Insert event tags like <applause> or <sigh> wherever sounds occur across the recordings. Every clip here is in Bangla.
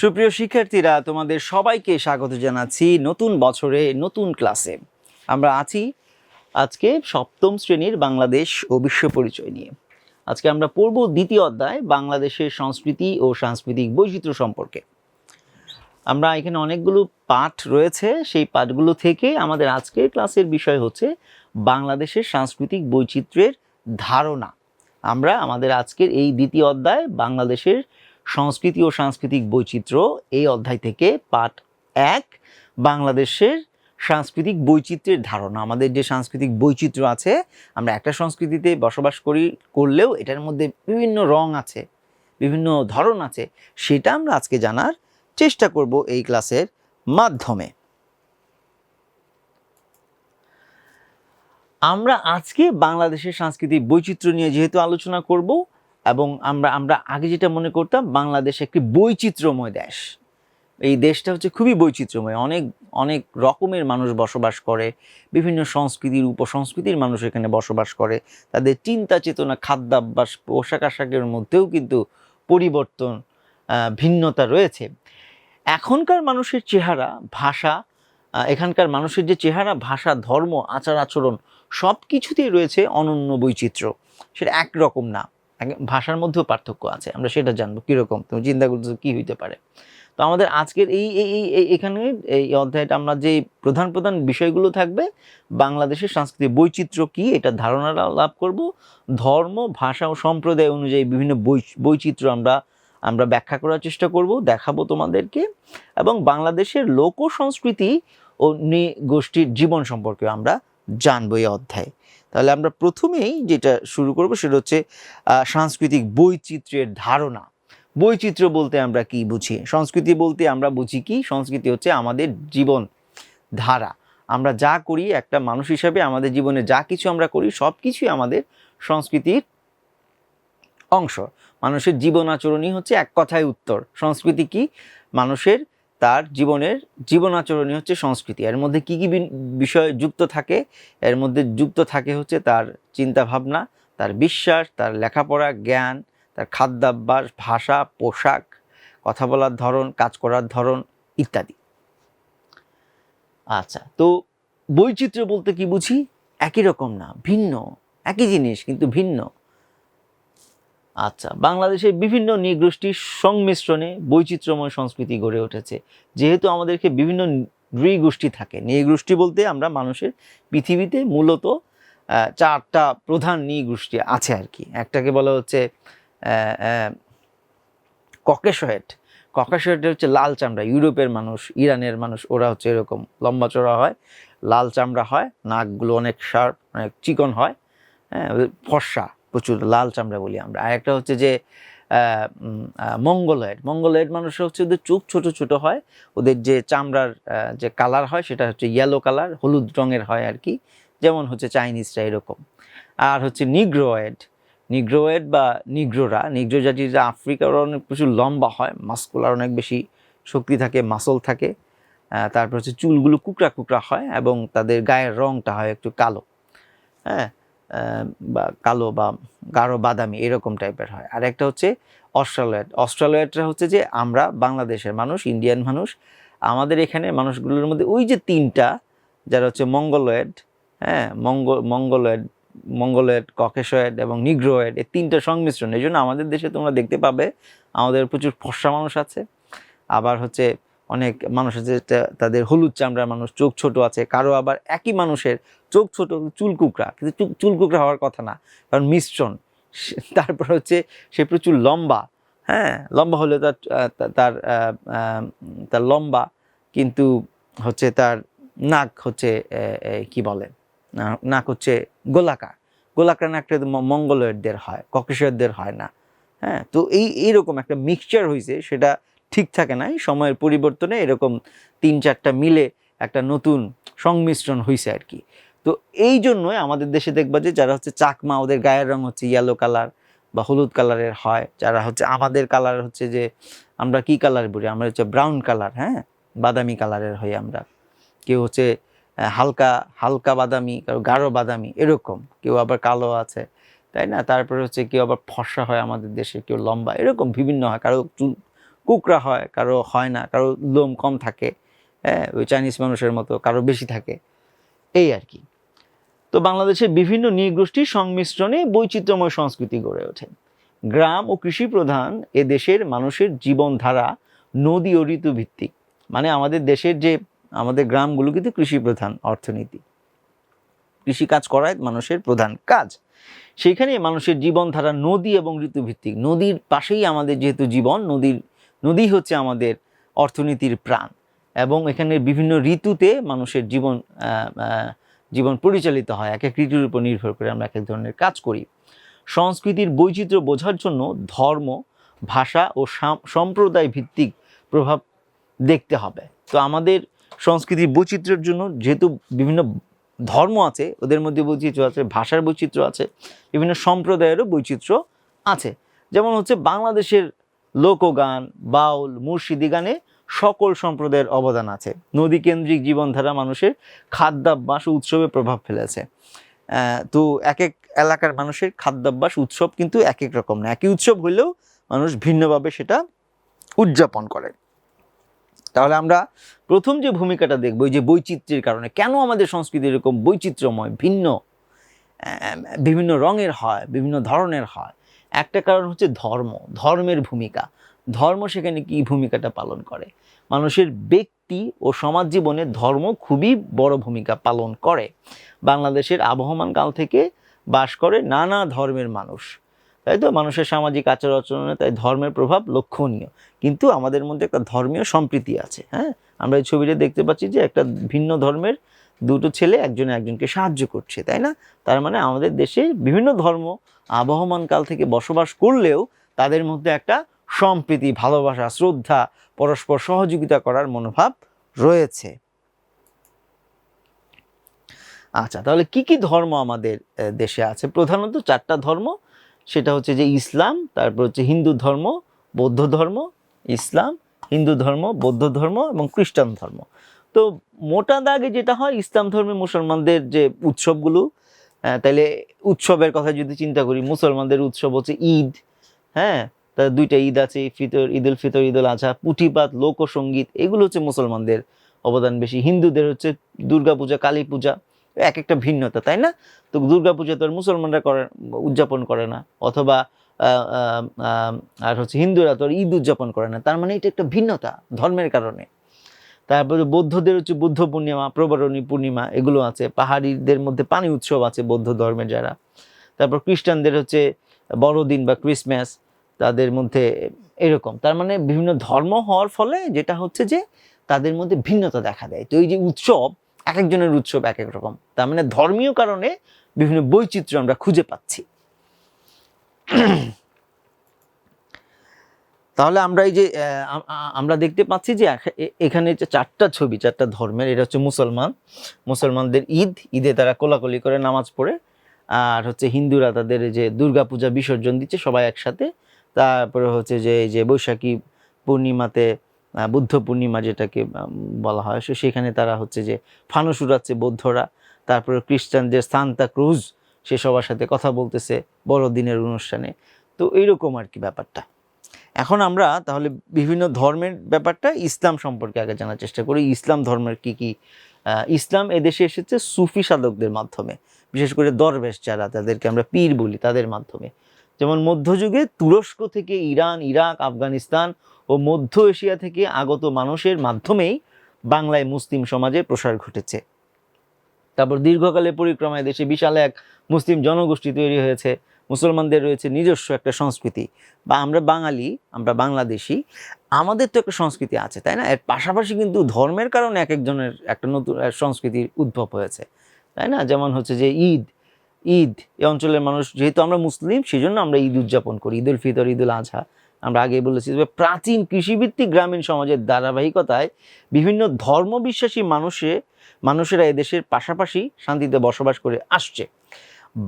সুপ্রিয় শিক্ষার্থীরা, তোমাদের সবাইকে স্বাগত জানাচ্ছি নতুন বছরে নতুন ক্লাসে। আমরা আছি আজকে সপ্তম শ্রেণির বাংলাদেশ ও বিশ্ব পরিচয় নিয়ে। আজকে আমরা পড়ব দ্বিতীয় অধ্যায়, বাংলাদেশের সংস্কৃতি ও সাংস্কৃতিক বৈচিত্র্য সম্পর্কে। আমরা এখানে অনেকগুলো পাঠ রয়েছে, সেই পাঠগুলো থেকে আমাদের আজকের ক্লাসের বিষয় হচ্ছে বাংলাদেশের সাংস্কৃতিক বৈচিত্র্যের ধারণা। আমরা আমাদের আজকের এই দ্বিতীয় অধ্যায়, বাংলাদেশের সংস্কৃতি ও সাংস্কৃতিক বৈচিত্র্য এই অধ্যায় থেকে পাঠ এক, বাংলাদেশের সাংস্কৃতিক বৈচিত্র্যের ধারণা। আমাদের যে সাংস্কৃতিক বৈচিত্র্য আছে, আমরা একটা সংস্কৃতিতে বসবাস করি, করলেও এটার মধ্যে বিভিন্ন রং আছে, বিভিন্ন ধরন আছে, সেটা আমরা আজকে জানার চেষ্টা করব এই ক্লাসের মাধ্যমে। আমরা আজকে বাংলাদেশের সাংস্কৃতিক বৈচিত্র্য নিয়ে যেহেতু আলোচনা করব এবং আমরা আমরা আগে যেটা মনে করতাম, বাংলাদেশ একটি বৈচিত্র্যময় দেশ। এই দেশটা হচ্ছে খুবই বৈচিত্র্যময়। অনেক অনেক রকমের মানুষ বসবাস করে, বিভিন্ন সংস্কৃতির, উপসংস্কৃতির মানুষ এখানে বসবাস করে। তাদের চিন্তা চেতনা, খাদ্যাভ্যাস, পোশাক আশাকের মধ্যেও কিন্তু পরিবর্তন ভিন্নতা রয়েছে। এখনকার মানুষের চেহারা, ভাষা এখানকার মানুষের যে চেহারা, ভাষা, ধর্ম আচার আচরণ সব কিছুতেই রয়েছে অনন্য বৈচিত্র্য। সেটা একরকম না। ভাষার মধ্যেও পার্থক্য আছে, আমরা সেটা জানব কীরকম, তুমি চিন্তা করতেছো কী হইতে পারে। তো আমাদের আজকের এই এই এখানে এই অধ্যায়টা আমরা যে প্রধান প্রধান বিষয়গুলো থাকবে, বাংলাদেশের সাংস্কৃতিক বৈচিত্র্য কি, এটা ধারণা লাভ করব, ধর্ম, ভাষা ও সম্প্রদায় অনুযায়ী বিভিন্ন বৈচিত্র্য আমরা আমরা ব্যাখ্যা করার চেষ্টা করব, দেখাবো তোমাদেরকে। এবং বাংলাদেশের লোক সংস্কৃতি ও গোষ্ঠীর জীবন সম্পর্কে আমরা জানব এই অধ্যায়। তাহলে আমরা প্রথমেই যেটা শুরু করব সেটা হচ্ছে সাংস্কৃতিক বৈচিত্র্যের ধারণা। বৈচিত্র্য বলতে আমরা কি বুঝি? সংস্কৃতি বলতে আমরা বুঝি কি? সংস্কৃতি হচ্ছে আমাদের জীবন ধারা। আমরা যা করি, একটা মানুষ হিসাবে আমাদের জীবনে যা কিছু আমরা করি সব কিছুই আমাদের সংস্কৃতির অংশ। মানুষের জীবন আচরণই হচ্ছে এক কথায় উত্তর। সংস্কৃতি কি? মানুষের তার জীবনের জীবন আচরণই হচ্ছে সংস্কৃতি। এর মধ্যে কি কী বিষয় যুক্ত থাকে, এর মধ্যে যুক্ত থাকে হচ্ছে তার চিন্তা ভাবনা তার বিশ্বাস, তার লেখাপড়া, জ্ঞান, তার খাদ্যাভ্যাস, ভাষা, পোশাক, কথা বলার ধরন, কাজ করার ধরন ইত্যাদি। আচ্ছা তো বৈচিত্র্য বলতে কি বুঝি? একই রকম না, ভিন্ন, একই জিনিস, কিন্তু ভিন্ন। আচ্ছা বাংলাদেশের বিভিন্ন নৃগোষ্ঠীর সংমিশ্রণে বৈচিত্র্যময় সংস্কৃতি গড়ে উঠেছে। যেহেতু আমাদেরকে বিভিন্ন নৃগোষ্ঠী থাকে, নৃগোষ্ঠী বলতে আমরা মানুষের পৃথিবীতে মূলত চারটা প্রধান নৃগোষ্ঠী আছে আর কি। একটাকে বলা হচ্ছে ককেশয়েড ককেশয়েড হচ্ছে লাল চামড়া, ইউরোপের মানুষ, ইরানের মানুষ, ওরা হচ্ছে এরকম লম্বা চড়া হয়, লাল চামড়া হয়, নাকগুলো অনেক শার্প, অনেক চিকন হয় হ্যাঁ ফর্সা। প্রচুর লাল চামড়া বলি আমরা। আর একটা হচ্ছে যে মঙ্গলয়েড। মঙ্গলয়েড মানুষের হচ্ছে ওদের চোখ ছোট ছোট হয়। ওদের যে চামড়ার যে কালার হয় সেটা হচ্ছে ইয়েলো কালার, হলুদ রঙের হয় আর কি। যেমন হচ্ছে চাইনিজটা এরকম। আর হচ্ছে নিগ্রোয়েড। নিগ্রোয়েড বা নিগ্রোরা, নিগ্রো জাতির আফ্রিকার অনেক প্রচুর লম্বা হয়, মাস্কুলার অনেক বেশি শক্তি থাকে মাসল থাকে। তারপর হচ্ছে চুলগুলো কুকড়া কুকড়া হয় এবং তাদের গায়ের রংটা হয় একটু কালো। হ্যাঁ? বা কালো বা গাঢ় বাদামি এরকম টাইপের হয়। আর একটা হচ্ছে অস্ট্রালয়েড। অস্ট্রালয়েডটা হচ্ছে যে আমরা বাংলাদেশের মানুষ ইন্ডিয়ান মানুষ, আমাদের এখানে মানুষগুলোর মধ্যে ওই যে তিনটা, যারা হচ্ছে মঙ্গলয়েড হ্যাঁ মঙ্গল মঙ্গলয়েড মঙ্গলয়েড, ককেশয়েড এবং নিগ্রোয়েড, এই তিনটা সংমিশ্রণ। এই জন্য আমাদের দেশে তোমরা দেখতে পাবে আমাদের প্রচুর ফর্সা মানুষ আছে। আবার হচ্ছে অনেক মানুষ আছে তাদের হলুদ চামড়ার মানুষ, চোখ ছোট আছে, কারও আবার একই মানুষের চোখ ছোট, চুল কুকড়া। কিন্তু চুল- কুকড়া হওয়ার কথা না, কারণ মিশ্রণ। তারপর হচ্ছে সে প্রচুর লম্বা হ্যাঁ? লম্বা হলে তার তার তার লম্বা, কিন্তু হচ্ছে তার নাক হচ্ছে কি বলে? নাক হচ্ছে গোলাকার। গোলাকার নাকটা ম- মঙ্গলয়েডদের হয়, ককেশয়দের হয় না হ্যাঁ? তো এই, এইরকম একটা মিক্সচার হয়েছে সেটা ঠিক থাকে না সময়ের পরিবর্তনে এরকম তিন, চারটা মিলে একটা নতুন সংমিশ্রণ হয়েছে আর কি। তো এই জন্যই আমাদের দেশে দেখবা যে যারা হচ্ছে চাকমা, ওদের গায়ের রং হচ্ছে ইয়েলো কালার বা হলুদ কালারের হয়। যারা হচ্ছে আমাদের কালার হচ্ছে যে আমরা কি কালার বলি? আমরা হচ্ছে ব্রাউন কালার হ্যাঁ? বাদামি কালারের হই আমরা। কেউ হচ্ছে হালকা হালকা বাদামি কারও গাঢ় বাদামি, এরকম। কেউ আবার কালো আছে, তাই না? তারপরে হচ্ছে কেউ আবার ফর্সা হয় আমাদের দেশে, কেউ লম্বা, এরকম বিভিন্ন হয়। কারও চুল কুকরা হয়, কারও হয় না, কারও লোম কম থাকে হ্যাঁ? ওই চাইনিজ মানুষের মতো, কারও বেশি থাকে। এই আর কি। তো বাংলাদেশের বিভিন্ন নৃগোষ্ঠীর সংমিশ্রণে বৈচিত্র্যময় সংস্কৃতি গড়ে ওঠে। গ্রাম ও কৃষি প্রধান এ দেশের মানুষের জীবনধারা নদী ও ঋতু ভিত্তিক মানে আমাদের দেশের যে, আমাদের গ্রামগুলো কিন্তু কৃষি প্রধান অর্থনীতি। কৃষি কাজ করায় মানুষের প্রধান কাজ। সেখানে মানুষের জীবনধারা নদী এবং ঋতুভিত্তিক। নদীর পাশেই আমাদের যেহেতু জীবন, নদীর, নদী হচ্ছে আমাদের অর্থনীতির প্রাণ। এবং এখানে বিভিন্ন ঋতুতে মানুষের জীবন জীবন পরিচালিত হয়। এক এক ঋতুর উপর নির্ভর করে আমরা এক এক ধরনের কাজ করি। সংস্কৃতির বৈচিত্র্য বোঝার জন্য ধর্ম, ভাষা ও সাম- সম্প্রদায় ভিত্তিক প্রভাব দেখতে হবে। তো আমাদের সংস্কৃতির বৈচিত্র্যের জন্য যেহেতু বিভিন্ন ধর্ম আছে, ওদের মধ্যে বৈচিত্র্য আছে, ভাষার বৈচিত্র্য আছে, বিভিন্ন সম্প্রদায়েরও বৈচিত্র্য আছে। যেমন হচ্ছে বাংলাদেশের লোকগান, বাউল, মুর্শিদি গানে সকল সম্প্রদায়ের অবদান আছে। নদীকেন্দ্রিক জীবনধারা মানুষের খাদ্যাভ্যাস, উৎসবে প্রভাব ফেলেছে। তো এক এক এলাকার মানুষের খাদ্যাভ্যাস, উৎসব কিন্তু এক এক রকম না। একই উৎসব হইলেও মানুষ ভিন্নভাবে সেটা উদযাপন করে। তাহলে আমরা প্রথম যে ভূমিকাটা দেখব যে বৈচিত্র্যের কারণে, কেন আমাদের সংস্কৃতি এরকম বৈচিত্র্যময়, ভিন্ন বিভিন্ন রঙের হয়, বিভিন্ন ধরনের হয়? একটা কারণ হচ্ছে ধর্ম, ধর্মের ভূমিকা। ধর্ম সেখানে কি ভূমিকাটা পালন করে? মানুষের ব্যক্তি ও সমাজ জীবনে ধর্ম খুবই বড় ভূমিকা পালন করে। বাংলাদেশের আবহমান কাল থেকে বাস করে নানা ধর্মের মানুষ। তাই তো? মানুষের সামাজিক আচার আচরণে তাই ধর্মের প্রভাব লক্ষণীয়। কিন্তু আমাদের মধ্যে একটা ধর্মীয় সম্প্রীতি আছে হ্যাঁ? আমরা এই ছবিটা দেখতে পাচ্ছি যে একটা ভিন্ন ধর্মের দুটো ছেলে একজনে একজনকে সাহায্য করছে, তাই না? তার মানে আমাদের দেশে বিভিন্ন ধর্ম আবহমান কাল থেকে বসবাস করলেও তাদের মধ্যে একটা সম্প্রীতি, ভালোবাসা, শ্রদ্ধা, পরস্পর সহযোগিতা করার মনোভাব রয়েছে। আচ্ছা তাহলে কি কি ধর্ম আমাদের দেশে আছে? প্রধানত চারটা ধর্ম, সেটা হচ্ছে যে ইসলাম, তারপর হচ্ছে হিন্দু ধর্ম, বৌদ্ধ ধর্ম, ইসলাম, হিন্দু ধর্ম, বৌদ্ধ ধর্ম এবং খ্রিস্টান ধর্ম। তো মোটা দাগে যেটা হয়, ইসলাম ধর্মে মুসলমানদের যে উৎসবগুলো তাহলে উৎসবের কথা যদি চিন্তা করি, মুসলমানদের উৎসব হচ্ছে ঈদ হ্যাঁ? তার দুইটা ঈদ আছে, ফিতর ঈদ উল ফিতর ঈদ উল আজহা, পুঁথিপাত লোকসঙ্গীত এগুলো হচ্ছে মুসলমানদের অবদান বেশি। হিন্দুদের হচ্ছে দুর্গাপূজা কালী পূজা এক একটা ভিন্নতা, তাই না? তো দুর্গাপূজা তো আর মুসলমানরা করে উদযাপন করে না। অথবা আর হচ্ছে হিন্দুরা তো আর ঈদ উদযাপন করে না। তার মানে এটা একটা ভিন্নতা ধর্মের কারণে। তারপরে বৌদ্ধদের হচ্ছে বুদ্ধ পূর্ণিমা, প্রবরণী পূর্ণিমা, এগুলো আছে। পাহাড়িদের মধ্যে পানি উৎসব আছে বৌদ্ধ ধর্মের যারা। তারপর খ্রিস্টানদের হচ্ছে বড়দিন বা ক্রিসমাস তাদের মধ্যে এরকম। তার মানে বিভিন্ন ধর্ম হওয়ার ফলে যেটা হচ্ছে যে তাদের মধ্যে ভিন্নতা দেখা দেয়। তো এই যে উৎসব এক একজনের উৎসব এক এক রকম। তার মানে ধর্মীয় কারণে বিভিন্ন বৈচিত্র্য আমরা খুঁজে পাচ্ছি। তাহলে আমরা এই যে আমরা দেখতে পাচ্ছি যে এখানে যে চারটা ছবি, চারটা ধর্মের, এটা হচ্ছে মুসলমান। মুসলমানদের ঈদ, ঈদে তারা কোলাকুলি করে নামাজ পড়ে। আর হচ্ছে হিন্দুরা তাদের যে দুর্গাপূজা, বিসর্জন দিচ্ছে, সবাই একসাথে তারপরে হচ্ছে যে এই যে বৈশাখী পূর্ণিমাতে বুদ্ধ পূর্ণিমা যেটাকে বলা হয়, সে সেখানে তারা হচ্ছে যে ফানুস উড়াচ্ছে বৌদ্ধরা। তারপরে খ্রিস্টানদের সান্তা ক্রুজ, সে সবার সাথে কথা বলতেছে বড়দিনের অনুষ্ঠানে। তো এইরকম আর কি ব্যাপারটা। এখন আমরা তাহলে বিভিন্ন ধর্মের ব্যাপারটা ইসলাম সম্পর্কে আগে জানার চেষ্টা করি। ইসলাম ধর্মের কি কি? ইসলাম এদেশে এসেছে সুফি সাধকদের মাধ্যমে। বিশেষ করে দরবেশ যারা, তাদেরকে আমরা পীর বলি তাদের মাধ্যমে। যেমন মধ্যযুগে তুরস্ক থেকে ইরান, ইরাক, আফগানিস্তান ও মধ্য এশিয়া থেকে আগত মানুষের মাধ্যমেই বাংলায় মুসলিম সমাজে প্রসার ঘটেছে। তারপর দীর্ঘকালে পরিক্রমায় দেশে বিশাল এক মুসলিম জনগোষ্ঠী তৈরি হয়েছে। মুসলমানদের রয়েছে নিজস্ব একটা সংস্কৃতি। বা আমরা বাঙালি, আমরা বাংলাদেশি, আমাদের তো একটা সংস্কৃতি আছে, তাই না? এর পাশাপাশি কিন্তু ধর্মের কারণে এক একজনের একটা নতুন সংস্কৃতির উদ্ভব হয়েছে, তাই না? যেমন হচ্ছে যে ঈদ ঈদ, এই অঞ্চলের মানুষ, যেহেতু আমরা মুসলিম সেই জন্য আমরা ঈদ উদযাপন করি। ঈদ উল ফিতর ঈদ উল আজহা, আমরা আগে বলেছি যে প্রাচীন কৃষিভিত্তিক গ্রামীণ সমাজের ধারাবাহিকতায় বিভিন্ন ধর্মবিশ্বাসী মানুষে, মানুষেরা এদেশের পাশাপাশি শান্তিতে বসবাস করে আসছে।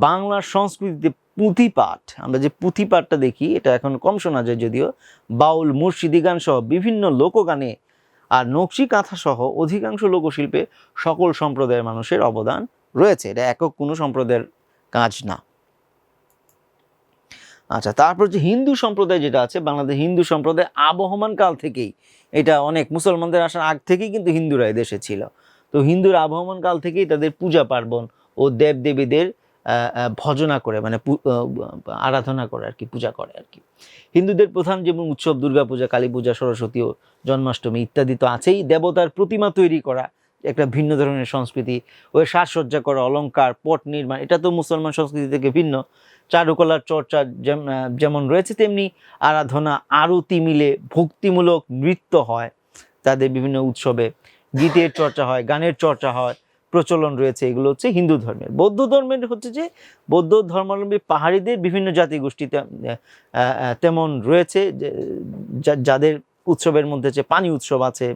বাংলার সংস্কৃতিতে পুঁথিপাঠ, আমরা যে পুঁথিপাঠটা দেখি, এটা এখন কম শোনা যায় যদিও, বাউল, মুর্শিদি গান সহ বিভিন্ন লোকগানে আর নকশি কাঁথা সহ অধিকাংশ লোকশিল্পে সকল সম্প্রদায়ের মানুষের অবদান রয়েছে। এটা একক কোনো সম্প্রদায়ের কাজ না। আচ্ছা তারপর যে হিন্দু সম্প্রদায় যেটা আছে বাংলাদেশ হিন্দু সম্প্রদায় আবহমান কাল থেকেই এটা অনেক মুসলমানদের আসার আগ থেকেই কিন্তু হিন্দুরা দেশে ছিল। তো হিন্দুর আবহমান কাল থেকেই তাদের পূজা পার্বণ ও দেব দেবীদের আহ, আহ, ভজনা করে মানে আরাধনা করে আর কি পূজা করে আর কি। হিন্দুদের প্রধান যেমন উৎসব দুর্গাপূজা কালী পূজা সরস্বতী ও জন্মাষ্টমী ইত্যাদি তো আছেই। দেবতার প্রতিমা তৈরি করা একটা ভিন্ন ধরনের সংস্কৃতি, ওই সাজসজ্জা করা, অলংকার, পট নির্মাণ, এটা তো মুসলমান সংস্কৃতি থেকে ভিন্ন। চারুকলার চর্চা যেম- যেমন রয়েছে তেমনি আরাধনা, আরতি মিলে ভক্তিমূলক নৃত্য হয় তাদের বিভিন্ন উৎসবে। গীতের চর্চা হয়, গানের চর্চা হয়, প্রচলন রয়েছে, এগুলো হচ্ছে হিন্দু ধর্মের। বৌদ্ধ ধর্মের হচ্ছে যে, বৌদ্ধ ধর্মাবলম্বী পাহাড়িদের বিভিন্ন জাতিগোষ্ঠীতে তেমন রয়েছে যাদের উৎসবের মধ্যে যে পানি উৎসব আছে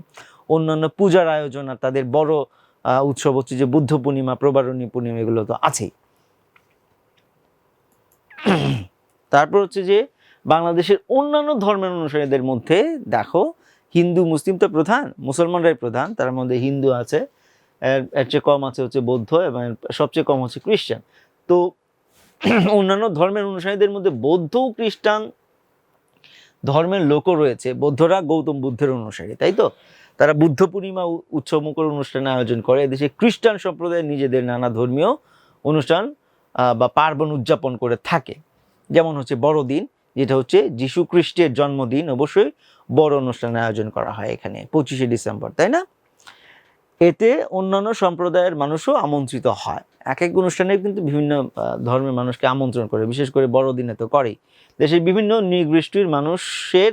অন্যান্য পূজার আয়োজন আর তাদের বড় উৎসব হচ্ছে যে বুদ্ধ পূর্ণিমা, প্রবারণী পূর্ণিমা এগুলো তো আছেই। তারপর হচ্ছে যে বাংলাদেশের অন্যান্য ধর্মের অনুসারীদের মধ্যে, দেখো, হিন্দু, মুসলিম তো প্রধান, মুসলমানরাই প্রধান, তার মধ্যে হিন্দু আছে, এর চেয়ে কম আছে হচ্ছে বৌদ্ধ এবং সবচেয়ে কম হচ্ছে খ্রিস্টান। তো অন্যান্য ধর্মের অনুসারীদের মধ্যে বৌদ্ধ খ্রিস্টান ধর্মের লোকও রয়েছে, বৌদ্ধরা গৌতম বুদ্ধের অনুসারী, তাই তো? তারা বুদ্ধ পূর্ণিমা উ- উৎসবমুখর অনুষ্ঠানের আয়োজন করে। এদেশে খ্রিস্টান সম্প্রদায় নিজেদের নানা ধর্মীয় অনুষ্ঠান বা পার্বণ উদযাপন করে থাকে। যেমন হচ্ছে বড়দিন, যেটা হচ্ছে যীশু খ্রিস্টের জন্মদিন। অবশ্যই বড় অনুষ্ঠানের আয়োজন করা হয় এখানে, পঁচিশে ডিসেম্বর, তাই না? এতে অন্যান্য সম্প্রদায়ের মানুষও আমন্ত্রিত হয়। এক এক অনুষ্ঠানে কিন্তু বিভিন্ন ধর্মের মানুষকে আমন্ত্রণ করে, বিশেষ করে বড়দিনে তো করেই। দেশের বিভিন্ন নৃগোষ্ঠীর মানুষের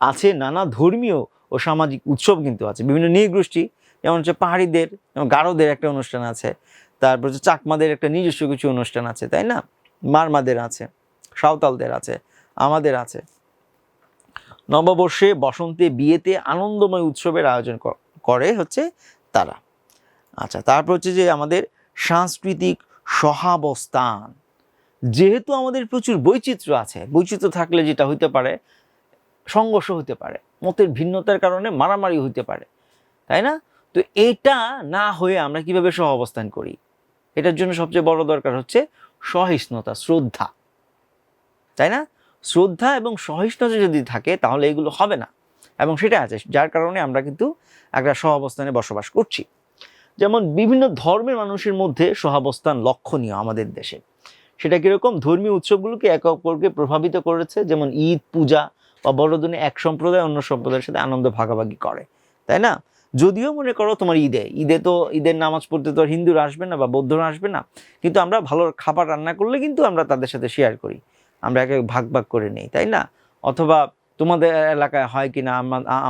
আছে নানা ধর্মীয় ও সামাজিক উৎসব কিন্তু আছে। বিভিন্ন নৃগোষ্ঠী, যেমন হচ্ছে পাহাড়িদের যেমন গারোদের একটা অনুষ্ঠান আছে। তারপর হচ্ছে চাকমাদের একটা নিজস্ব কিছু অনুষ্ঠান আছে, তাই না? মারমাদের আছে, সাঁওতালদের আছে, আমাদের আছে। নববর্ষে বসন্তে বিয়েতে আনন্দময় উৎসবের আয়োজন করে হচ্ছে তারা। আচ্ছা তারপর হচ্ছে যে আমাদের সাংস্কৃতিক সহাবস্থান। যেহেতু আমাদের প্রচুর বৈচিত্র্য আছে, বৈচিত্র্য থাকলে যেটা হইতে পারে, সংঘর্ষ হতে পারে। মতের ভিন্নতার কারণে মারামারি হইতে পারে, তাই না? তো এটা না হয়ে আমরা কীভাবে সহ অবস্থান করি? এটার জন্য সবচেয়ে বড় দরকার হচ্ছে সহিষ্ণুতা, শ্রদ্ধা, তাই না? শ্রদ্ধা এবং সহিষ্ণুতা যদি থাকে তাহলে এগুলো হবে না। এবং সেটা আছে, যার কারণে আমরা কিন্তু একটা সহাবস্থানে বসবাস করছি। যেমন বিভিন্ন ধর্মের মানুষের মধ্যে সহাবস্থান লক্ষণীয় আমাদের দেশে। সেটা কীরকম? ধর্মীয় উৎসবগুলোকে একে অপরকে প্রভাবিত করেছে, যেমন ঈদ, পূজা বা বড়দিনে এক সম্প্রদায় অন্য সম্প্রদায়ের সাথে আনন্দ ভাগাভাগি করে, তাই না? যদিও মনে করো তোমার ঈদে ঈদে তো ঈদের নামাজ পড়তে তো হিন্দুরা আসবে না বা বৌদ্ধরা আসবে না, কিন্তু আমরা ভালো খাবার রান্না করলে কিন্তু আমরা তাদের সাথে শেয়ার করি, আমরা একে ভাগ ভাগ করে নিই, তাই না? অথবা তোমাদের এলাকায় হয় কি না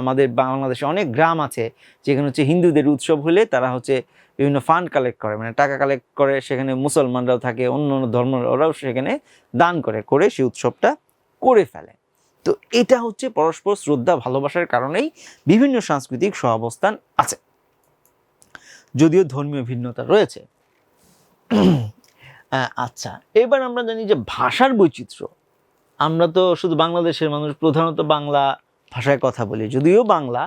আমাদের বাংলাদেশে অনেক গ্রাম আছে, যেখানে হচ্ছে হিন্দুদের উৎসব হলে তারা হচ্ছে বিভিন্ন ফান্ড কালেক্ট করে মানে টাকা কালেক্ট করে সেখানে মুসলমানরাও থাকে, অন্য অন্য ধর্ম ওরাও সেখানে দান করে করে সেই উৎসবটা করে ফেলে। তো এটা হচ্ছে পরস্পর শ্রদ্ধা, ভালোবাসার কারণেই বিভিন্ন সাংস্কৃতিক সহাবস্থান আছে। যদিও ধর্মীয় ভিন্নতা রয়েছে। <clears throat> আচ্ছা এবার আমরা জানি যে ভাষার বৈচিত্র্য। আমরা তো শুধু বাংলাদেশের মানুষ, প্রধানত বাংলা ভাষায় কথা বলি, যদিও বাংলা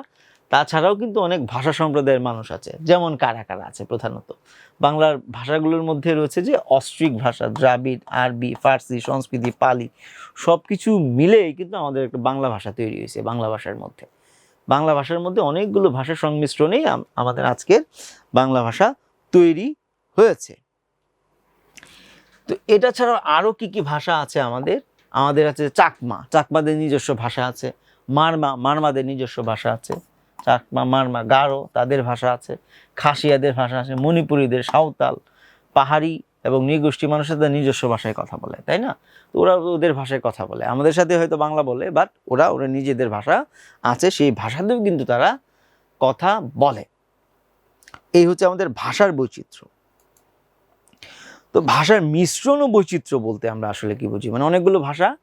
তাছাড়াও কিন্তু অনেক ভাষা সম্প্রদায়ের মানুষ আছে, যেমন কারা কারা আছে প্রধানত। বাংলার ভাষাগুলোর মধ্যে রয়েছে যে অস্ট্রিক ভাষা, দ্রাবিড়, আরবি, ফার্সি, সংস্কৃতি, পালি সব কিছু মিলেই কিন্তু আমাদের একটা বাংলা ভাষা তৈরি হয়েছে বাংলা ভাষার মধ্যে। বাংলা ভাষার মধ্যে অনেকগুলো ভাষার সংমিশ্রণেই আমাদের আজকের বাংলা ভাষা তৈরি হয়েছে। তো এটা ছাড়াও আরও কি কি ভাষা আছে আমাদের? আমাদের আছে চাকমা, চাকমাদের নিজস্ব ভাষা আছে, মারমা, মারমাদের নিজস্ব ভাষা আছে চাকমা, মারমা, গারো তাদের ভাষা আছে, খাসিয়াদের ভাষা আছে, মণিপুরীদের সাঁওতাল, পাহাড়ি এবং নৃগোষ্ঠী মানুষের তাদের নিজস্ব ভাষায় কথা বলে, তাই না? তো ওরা ওদের ভাষায় কথা বলে। আমাদের সাথে হয়তো বাংলা বলে বাট ওরা ওরা নিজেদের ভাষা আছে, সেই ভাষাতেও কিন্তু তারা কথা বলে। এই হচ্ছে আমাদের ভাষার বৈচিত্র্য। তো ভাষার মিশ্রণ ও বৈচিত্র্য বলতে আমরা আসলে কি বুঝি? মানে অনেকগুলো ভাষা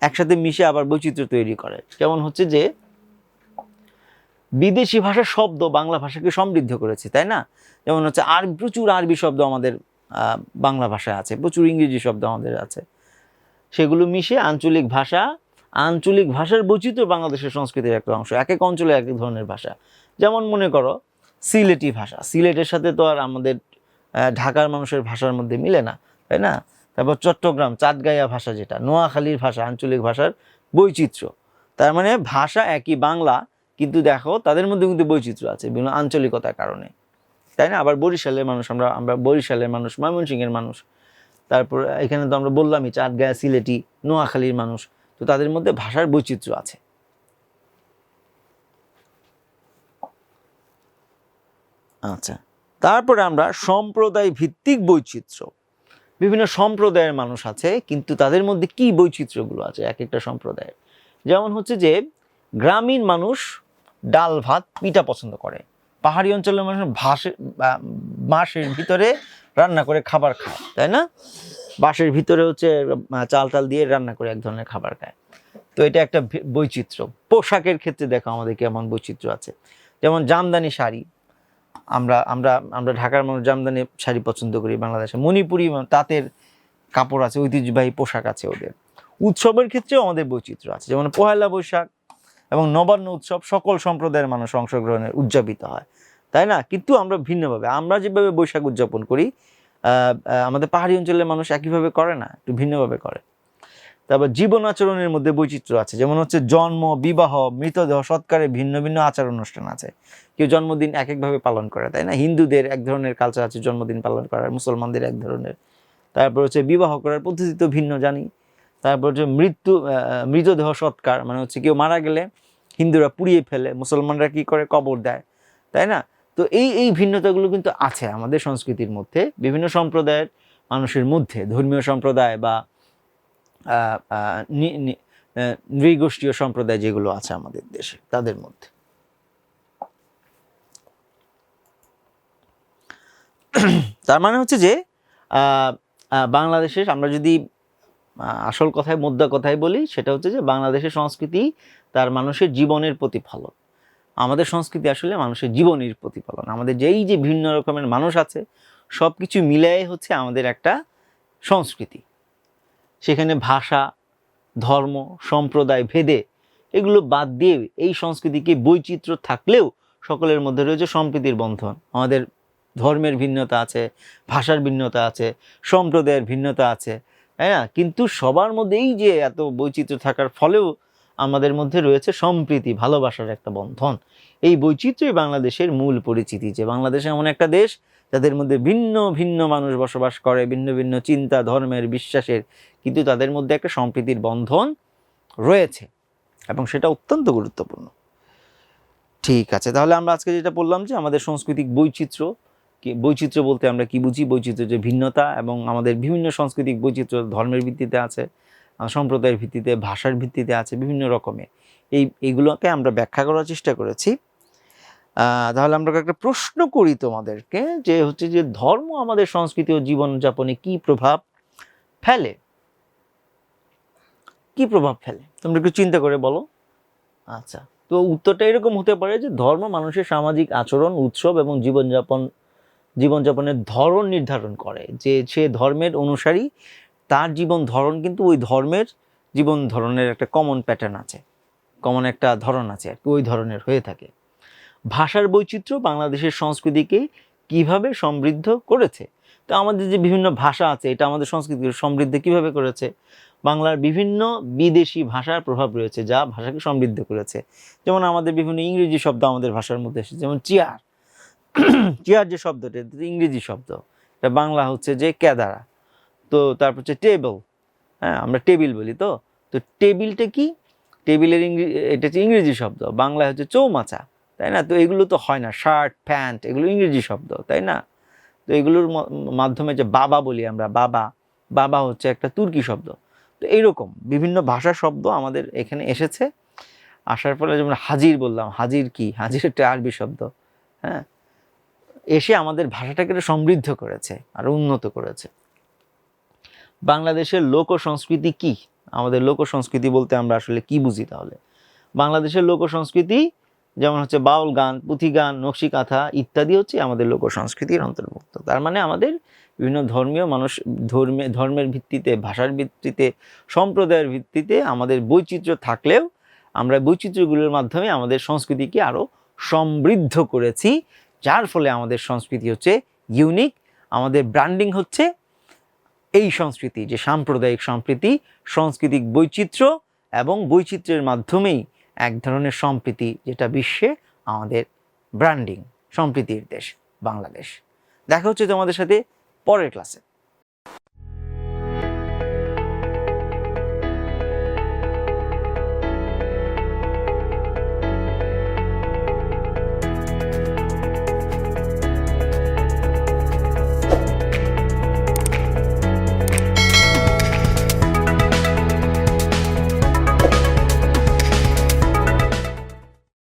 একসাথে মিশে আবার বৈচিত্র্য তৈরি করে। যেমন হচ্ছে যে বিদেশি ভাষার শব্দ বাংলা ভাষাকে সমৃদ্ধ করেছে, তাই না? যেমন হচ্ছে আর, প্রচুর আরবি শব্দ আমাদের বাংলা ভাষায় আছে, প্রচুর ইংরেজি শব্দ আমাদের আছে। সেগুলো মিশে আঞ্চলিক ভাষা, আঞ্চলিক ভাষার বৈচিত্র্য বাংলাদেশের সংস্কৃতির একটা অংশ, এক এক অঞ্চলে এক এক ধরনের ভাষা। যেমন মনে করো, সিলেটি ভাষা, সিলেটের সাথে তো আর আমাদের ঢাকার মানুষের ভাষার মধ্যে মিলে না, তাই না? তারপর চট্টগ্রাম, চাঁদগাইয়া ভাষা যেটা, নোয়াখালীর ভাষা, আঞ্চলিক ভাষার বৈচিত্র্য। তার মানে ভাষা একই, বাংলা কিন্তু দেখো, তাদের মধ্যে কিন্তু বৈচিত্র্য আছে বিভিন্ন আঞ্চলিকতার কারণে। তাই না? আবার বরিশালের মানুষ, আমরা আমরা বরিশালের মানুষ, ময়মনসিংহের মানুষ। তারপর এখানে তো আমরা বললামই চাঁদগায়া সিলেটি, নোয়াখালীর মানুষ। তো তাদের মধ্যে ভাষার বৈচিত্র্য আছে। আচ্ছা তারপরে আমরা সম্প্রদায় ভিত্তিক বৈচিত্র্য। বিভিন্ন সম্প্রদায়ের মানুষ আছে, কিন্তু তাদের মধ্যে কি বৈচিত্র্যগুলো আছে? এক একটা সম্প্রদায়ের। যেমন হচ্ছে যে গ্রামীণ মানুষ ডাল ভাত পিঠা পছন্দ করে। পাহাড়ি অঞ্চলের মানুষ ভাসে বাঁশের ভিতরে রান্না করে খাবার খায়, তাই না? বাঁশের ভিতরে হচ্ছে চাল টাল দিয়ে রান্না করে এক ধরনের খাবার খায়। তো এটা একটা বৈচিত্র্য। পোশাকের ক্ষেত্রে দেখো আমাদের কেমন বৈচিত্র্য আছে। যেমন জামদানি শাড়ি, আমরা আমরা আমরা ঢাকার মানুষ জামদানি শাড়ি পছন্দ করি বাংলাদেশে। মণিপুরি তাঁতের কাপড় আছে, ঐতিহ্যবাহী পোশাক আছে ওদের। উৎসবের ক্ষেত্রেও আমাদের বৈচিত্র্য আছে। যেমন পহেলা বৈশাখ এবং নবান্ন উৎসব সকল সম্প্রদায়ের মানুষ অংশগ্রহণের উদযাপিত হয়। তাই না? কিন্তু আমরা ভিন্নভাবে, আমরা যেভাবে বৈশাখ উদযাপন করি আমাদের পাহাড়ি অঞ্চলের মানুষ একইভাবে করে না, একটু ভিন্নভাবে করে। তারপর জীবন আচরণের মধ্যে বৈচিত্র্য আছে, যেমন হচ্ছে জন্ম, বিবাহ, মৃতদেহ সৎকারে ভিন্ন ভিন্ন আচার অনুষ্ঠান আছে। কেউ জন্মদিন এক একভাবে পালন করে, তাই না? হিন্দুদের এক ধরনের কালচার আছে জন্মদিন পালন করার, মুসলমানদের এক ধরনের। তারপর হচ্ছে বিবাহ করার পদ্ধতি তো ভিন্ন জানি। তারপর হচ্ছে মৃত্যু মৃতদেহ সৎকার মানে হচ্ছে কেউ মারা গেলে হিন্দুরা পুড়িয়ে ফেলে, মুসলমানরা কি করে কবর দেয়, তাই না? তো এই এই ভিন্নতাগুলো কিন্তু আছে আমাদের সংস্কৃতির মধ্যে, বিভিন্ন সম্প্রদায়ের মানুষের মধ্যে, ধর্মীয় সম্প্রদায় বা নৃগোষ্ঠীয় সম্প্রদায় যেগুলো আছে আমাদের দেশে, তাদের মধ্যে। তার মানে হচ্ছে যে বাংলাদেশের আমরা যদি আসল কথায় মোদ্দা কথায় বলি, সেটা হচ্ছে যে বাংলাদেশের সংস্কৃতি তার মানুষের জীবনের প্রতিফলন। আমাদের সংস্কৃতি আসলে মানুষের জীবনের প্রতিফলন। আমাদের যেই যে ভিন্ন রকমের মানুষ আছে সব কিছু মিলাই হচ্ছে আমাদের একটা সংস্কৃতি। সেখানে ভাষা, ধর্ম, সম্প্রদায়, ভেদে এগুলো বাদ দিয়ে এই সংস্কৃতিকে বৈচিত্র্য থাকলেও সকলের মধ্যে রয়েছে সম্প্রীতির বন্ধন। আমাদের ধর্মের ভিন্নতা আছে, ভাষার ভিন্নতা আছে, সম্প্রদায়ের ভিন্নতা আছে না? কিন্তু সবার মধ্যে এই যে এত বৈচিত্র্য থাকার ফলেও আমাদের মধ্যে রয়েছে সম্প্রীতি, ভালোবাসার একটা বন্ধন। এই বৈচিত্র্যই বাংলাদেশের মূল পরিচিতি, যে বাংলাদেশ এমন একটা দেশ যাদের মধ্যে ভিন্ন ভিন্ন মানুষ বসবাস করে, ভিন্ন ভিন্ন চিন্তা, ধর্মের, বিশ্বাসের, কিন্তু তাদের মধ্যে একটা সম্প্রীতির বন্ধন রয়েছে এবং সেটা অত্যন্ত গুরুত্বপূর্ণ। ঠিক আছে, তাহলে আমরা আজকে যেটা বললাম যে আমাদের সাংস্কৃতিক বৈচিত্র্য বৈচিত্র্য বলতে আমরা কি বুঝি? বৈচিত্র্য যে ভিন্নতা এবং আমাদের বিভিন্ন সাংস্কৃতিক বৈচিত্র্য ধর্মের ভিত্তিতে আছে সম্প্রদায়ের ভিত্তিতে, ভাষার ভিত্তিতে আছে, বিভিন্ন রকমের এই, এইগুলোকে আমরা ব্যাখ্যা করার চেষ্টা করেছি। তাহলে আমরা একটা প্রশ্ন করি তোমাদেরকে যে হচ্ছে যে ধর্ম আমাদের সংস্কৃতি ও জীবনযাপনে কি প্রভাব ফেলে? কি প্রভাব ফেলে? তোমরা একটু চিন্তা করে বলো। আচ্ছা তো উত্তরটা এরকম হতে পারে যে ধর্ম মানুষের সামাজিক আচরণ, উৎসব এবং জীবনযাপন জীবনযাপনের ধরন নির্ধারণ করে যে সে ধর্মের অনুসারী, তার জীবন ধরন কিন্তু ওই ধর্মের জীবন ধরনের একটা কমন প্যাটার্ন আছে কমন একটা ধরন আছে আর ওই ধরনের হয়ে থাকে। ভাষার বৈচিত্র্য বাংলাদেশের সংস্কৃতিকে কীভাবে সমৃদ্ধ করেছে? তো আমাদের যে বিভিন্ন ভাষা আছে, এটা আমাদের সংস্কৃতিকে সমৃদ্ধ কীভাবে করেছে? বাংলার বিভিন্ন বিদেশি ভাষার প্রভাব রয়েছে যা ভাষাকে সমৃদ্ধ করেছে। যেমন আমাদের বিভিন্ন ইংরেজি শব্দ আমাদের ভাষার মধ্যে এসেছে, যেমন চেয়ার। <clears throat> চেয়ার যে শব্দটা ইংরেজি শব্দ। এটা বাংলা হচ্ছে যে কেদারা তো তারপর হচ্ছে টেবল। হ্যাঁ আমরা টেবিল বলি তো। তো টেবিলটা কি? টেবিলের ইংরেজি এটা হচ্ছে ইংরেজি শব্দ। বাংলায় হচ্ছে চৌমাচা তাই না? তো এগুলো তো হয় না। শার্ট, প্যান্ট, এগুলো ইংরেজি শব্দ, তাই না? তো এগুলোর মাধ্যমে যে বাবা বলি আমরা, বাবা। বাবা হচ্ছে একটা তুর্কি শব্দ। তো এইরকম বিভিন্ন ভাষা শব্দ আমাদের এখানে এসেছে। আসার ফলে যেমন হাজির বললাম, হাজির কি? হাজির একটা আরবি শব্দ। হ্যাঁ এসে আমাদের ভাষাটাকে সমৃদ্ধ করেছে, আর উন্নত করেছে। বাংলাদেশের লোক সংস্কৃতি কি? আমাদের লোক সংস্কৃতি বলতে আমরা আসলে কি বুঝি তাহলে? বাংলাদেশের লোক সংস্কৃতি যেমন হচ্ছে বাউল গান, পুঁথি গান, নকশি কাঁথা ইত্যাদি হচ্ছে আমাদের লোক সংস্কৃতির অন্তর্ভুক্ত। তার মানে আমাদের বিভিন্ন ধর্মীয় মানুষ, ধর্মে, ধর্মের ভিত্তিতে, ভাষার ভিত্তিতে, সম্প্রদায়ের ভিত্তিতে আমাদের বৈচিত্র্য থাকলেও আমরা বৈচিত্র্যগুলোর মাধ্যমে আমাদের সংস্কৃতিকে আরও সমৃদ্ধ করেছি যার ফলে আমাদের সংস্কৃতি হচ্ছে ইউনিক আমাদের ব্র্যান্ডিং হচ্ছে এই সংস্কৃতি, যে সাম্প্রদায়িক সম্প্রীতি, সাংস্কৃতিক বৈচিত্র্য এবং বৈচিত্র্যের মাধ্যমেই এক ধরনের সম্প্রীতি যেটা বিশ্বে আমাদের ব্র্যান্ডিং সম্প্রীতির দেশ, বাংলাদেশ। দেখা হচ্ছে তোমাদের সাথে পরের ক্লাসে